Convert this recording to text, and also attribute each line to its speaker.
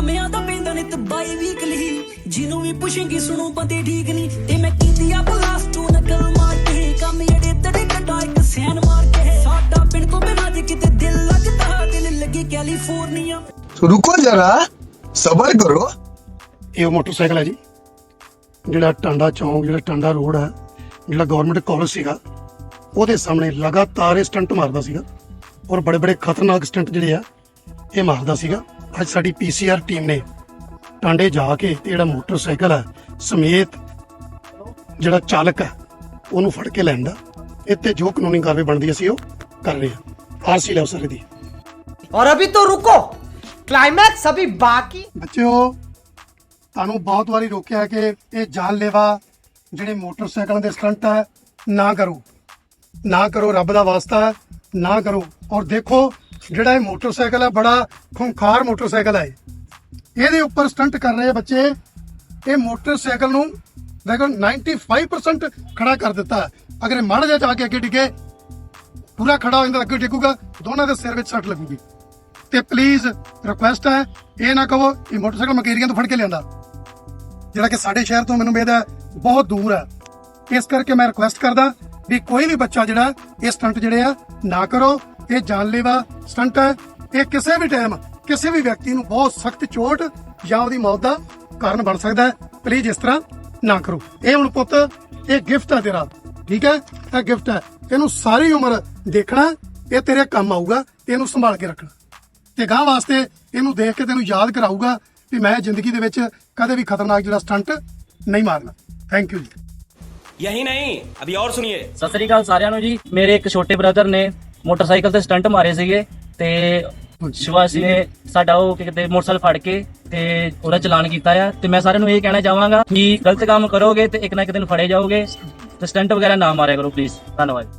Speaker 1: ਡਰਾਮਿਆਂ ਦਾ ਪੈਂਦਾ ਨਿਤ ਬਾਈ ਵੀਕਲੀ ਜਿਹਨੂੰ ਵੀ ਪੁੱਛੇਂਗੀ ਸੁਣੋ ਬੰਦੇ ਠੀਕ ਨਹੀਂ। ਤੇ ਮੈਂ ਕੀਤੀ ਆ ਬਲਾਸਟ ਨੂੰ ਨਕਲ ਮਾਰ ਕੇ। ਕੰਮ ਜਿਹੜੇ ਤੜੇ ਕੱਢਾ ਇੱਕ ਸੈਨ ਮਾਰ ਕੇ। ਸਾਡਾ ਪਿੰਡ ਤੋਂ ਬਿਨਾਂ ਜੇ ਕਿਤੇ ਦਿਲ ਲੱਗਦਾ ਦਿਲ ਲੱਗੀ ਕੈਲੀਫੋਰਨੀਆ।
Speaker 2: ਰੁਕੋ ਜਰਾ ਸਬਰ ਕਰੋ।
Speaker 3: ਇਹ ਮੋਟਰਸਾਈਕਲ ਹੈ ਜੀ ਜਿਹੜਾ ਟਾਂਡਾ ਚੌਂਕ ਜਿਹੜਾ ਟਾਂਡਾ ਰੋਡ ਹੈ ਜਿਹੜਾ ਗਵਰਨਮੈਂਟ ਕਾਲਜ ਸੀਗਾ ਉਹਦੇ ਸਾਹਮਣੇ ਲਗਾਤਾਰ ਇਹ ਸਟੰਟ ਮਾਰਦਾ ਸੀਗਾ। ਔਰ ਬੜੇ ਬੜੇ ਖਤਰਨਾਕ ਸਟੰਟ ਜਿਹੜੇ ਆ ਇਹ ਮਾਰਦਾ ਸੀਗਾ। ਅੱਜ ਸਾਡੀ ਪੀਸੀਆਰ ਟੀਮ ਨੇ ਟਾਂਡੇ ਜਾ ਕੇ ਤੇ ਜਿਹੜਾ ਮੋਟਰਸਾਈਕਲ ਹੈ ਸਮੇਤ ਜਿਹੜਾ ਚਾਲਕ ਹੈ ਉਹਨੂੰ ਫੜ ਕੇ ਲੈਂਦਾ ਇੱਥੇ ਜੋ ਕਾਨੂੰਨੀ ਕਾਰਵਾਈ ਬਣਦੀ ਅਸੀਂ ਉਹ ਕਰ ਰਹੇ ਹਾਂ ਆਰਸੀ ਲੈਓ ਸਾਰੇ ਦੀ
Speaker 4: और अभी तो रुको क्लाइमैक्स अभी बाकी
Speaker 3: ਬੱਚਿਓ ਤੁਹਾਨੂੰ ਬਹੁਤ ਵਾਰੀ ਰੋਕਿਆ ਕਿ ਇਹ ਜਾਨਲੇਵਾ ਜਿਹੜੇ ਮੋਟਰਸਾਈਕਲਾਂ ਦੇ ਸਟੰਟ ਹੈ ਨਾ ਕਰੋ ਨਾ ਕਰੋ ਰੱਬ ਦਾ ਵਾਸਤਾ ਹੈ ਨਾ ਕਰੋ ਔਰ ਦੇਖੋ ਜਿਹੜਾ ਇਹ ਮੋਟਰਸਾਈਕਲ ਹੈ ਬੜਾ ਖੁੰਖਾਰ ਮੋਟਰਸਾਈਕਲ ਹੈ ਇਹਦੇ ਉੱਪਰ ਸਟੰਟ ਕਰ ਰਹੇ ਬੱਚੇ। ਇਹ ਮੋਟਰਸਾਈਕਲ ਨੂੰ ਦੇਖੋ 95% ਖੜਾ ਕਰ ਦਿੱਤਾ। ਅਗਰ ਇਹ ਮਾੜਾ ਜਿਹਾ ਜਾ ਕੇ ਅੱਗੇ ਡਿੱਗੇ, ਪੂਰਾ ਖੜਾ ਹੋ ਜਾਂਦਾ, ਅੱਗੇ ਡਿੱਗੂਗਾ, ਦੋਨਾਂ ਦੇ ਸਿਰ ਵਿੱਚ ਸੱਟ ਲੱਗੂਗੀ। ਤੇ ਪਲੀਜ਼ ਰਿਕੁਐਸਟ ਹੈ, ਇਹ ਨਾ ਕਹੋ ਇਹ ਮੋਟਰਸਾਈਕਲ ਮਕੇਰੀਆਂ ਤੋਂ ਫੜ ਕੇ ਲਿਆਂਦਾ। ਜਿਹੜਾ ਕਿ ਸਾਡੇ ਸ਼ਹਿਰ ਤੋਂ ਮੈਨੂੰ ਉਮੀਦ ਹੈ, ਬਹੁਤ ਦੂਰ ਹੈ। ਇਸ ਕਰਕੇ ਮੈਂ ਰਿਕੁਐਸਟ ਕਰਦਾ ਵੀ ਕੋਈ ਵੀ ਬੱਚਾ ਜਿਹੜਾ ਇਹ ਸਟੰਟ ਜਿਹੜੇ ਆ, ਨਾ ਕਰੋ। ਇਹ ਜਾਨਲੇਵਾ ਸਟੰਟ ਹੈ ਇਹ ਕਿਸੇ ਵੀ ਟਾਈਮ ਕਿਸੇ ਵੀ ਵਿਅਕਤੀ ਨੂੰ ਬਹੁਤ ਸਖਤ ਚੋਟ ਜਾਂ ਉਹਦੀ ਮੌਤ ਦਾ ਕਾਰਨ ਬਣ ਸਕਦਾ ਹੈ। ਪਲੀਜ਼ ਇਸ ਤਰ੍ਹਾਂ ਨਾ ਕਰੋ। ਇਹ ਹੁਣ ਪੁੱਤ, ਇਹ ਗਿਫਟ ਹੈ ਤੇਰਾ। ਠੀਕ ਹੈ? ਇਹ ਗਿਫਟ ਹੈ ਇਹਨੂੰ ਸਾਰੀ ਉਮਰ ਦੇਖਣਾ, ਇਹ ਤੇਰੇ ਕੰਮ ਆਊਗਾ ਤੇ ਇਹਨੂੰ ਸੰਭਾਲ ਕੇ ਰੱਖਣਾ। ਤੇ ਗਾਂ ਵਾਸਤੇ ਇਹਨੂੰ ਦੇਖ ਕੇ ਤੈਨੂੰ ਯਾਦ ਕਰਾਊਗਾ ਵੀ ਮੈਂ ਜ਼ਿੰਦਗੀ ਦੇ ਵਿੱਚ ਕਦੇ ਵੀ ਖਤਰਨਾਕ ਜਿਹੜਾ ਸਟੰਟ ਨਹੀਂ ਮਾਰਨਾ। ਥੈਂਕ ਯੂ
Speaker 5: यही नहीं अभी और सुनिए
Speaker 6: ਸਤਿ ਸ੍ਰੀ ਅਕਾਲ ਸਾਰਿਆਂ ਨੂੰ ਜੀ ਮੇਰੇ ਇੱਕ ਛੋਟੇ ਬ੍ਰਦਰ ਨੇ ਮੋਟਰਸਾਈਕਲ ਤੇ ਸਟੰਟ ਮਾਰੇ ਸੀਗੇ ਤੇ ਸ਼ਿਵਾਸੀ ਨੇ ਸਾਡਾ ਉਹ ਕੀ ਕਿਤੇ ਮੋਟਰਸਾਈਕਲ ਫੜ ਕੇ ਤੇ ਉਹਦਾ ਚਲਾਨ ਕੀਤਾ ਆ ਤੇ ਮੈਂ ਸਾਰਿਆਂ ਨੂੰ ਇਹ ਕਹਿਣਾ ਚਾਹਾਂਗਾ ਕਿ ਗਲਤ ਕੰਮ ਕਰੋਗੇ ਤੇ ਇੱਕ ਨਾ ਇੱਕ ਦਿਨ ਫੜੇ ਜਾਓਗੇ ਤੇ ਸਟੰਟ ਵਗੈਰਾ ਨਾ ਮਾਰਿਆ ਕਰੋ ਪਲੀਜ਼ ਧੰਨਵਾਦ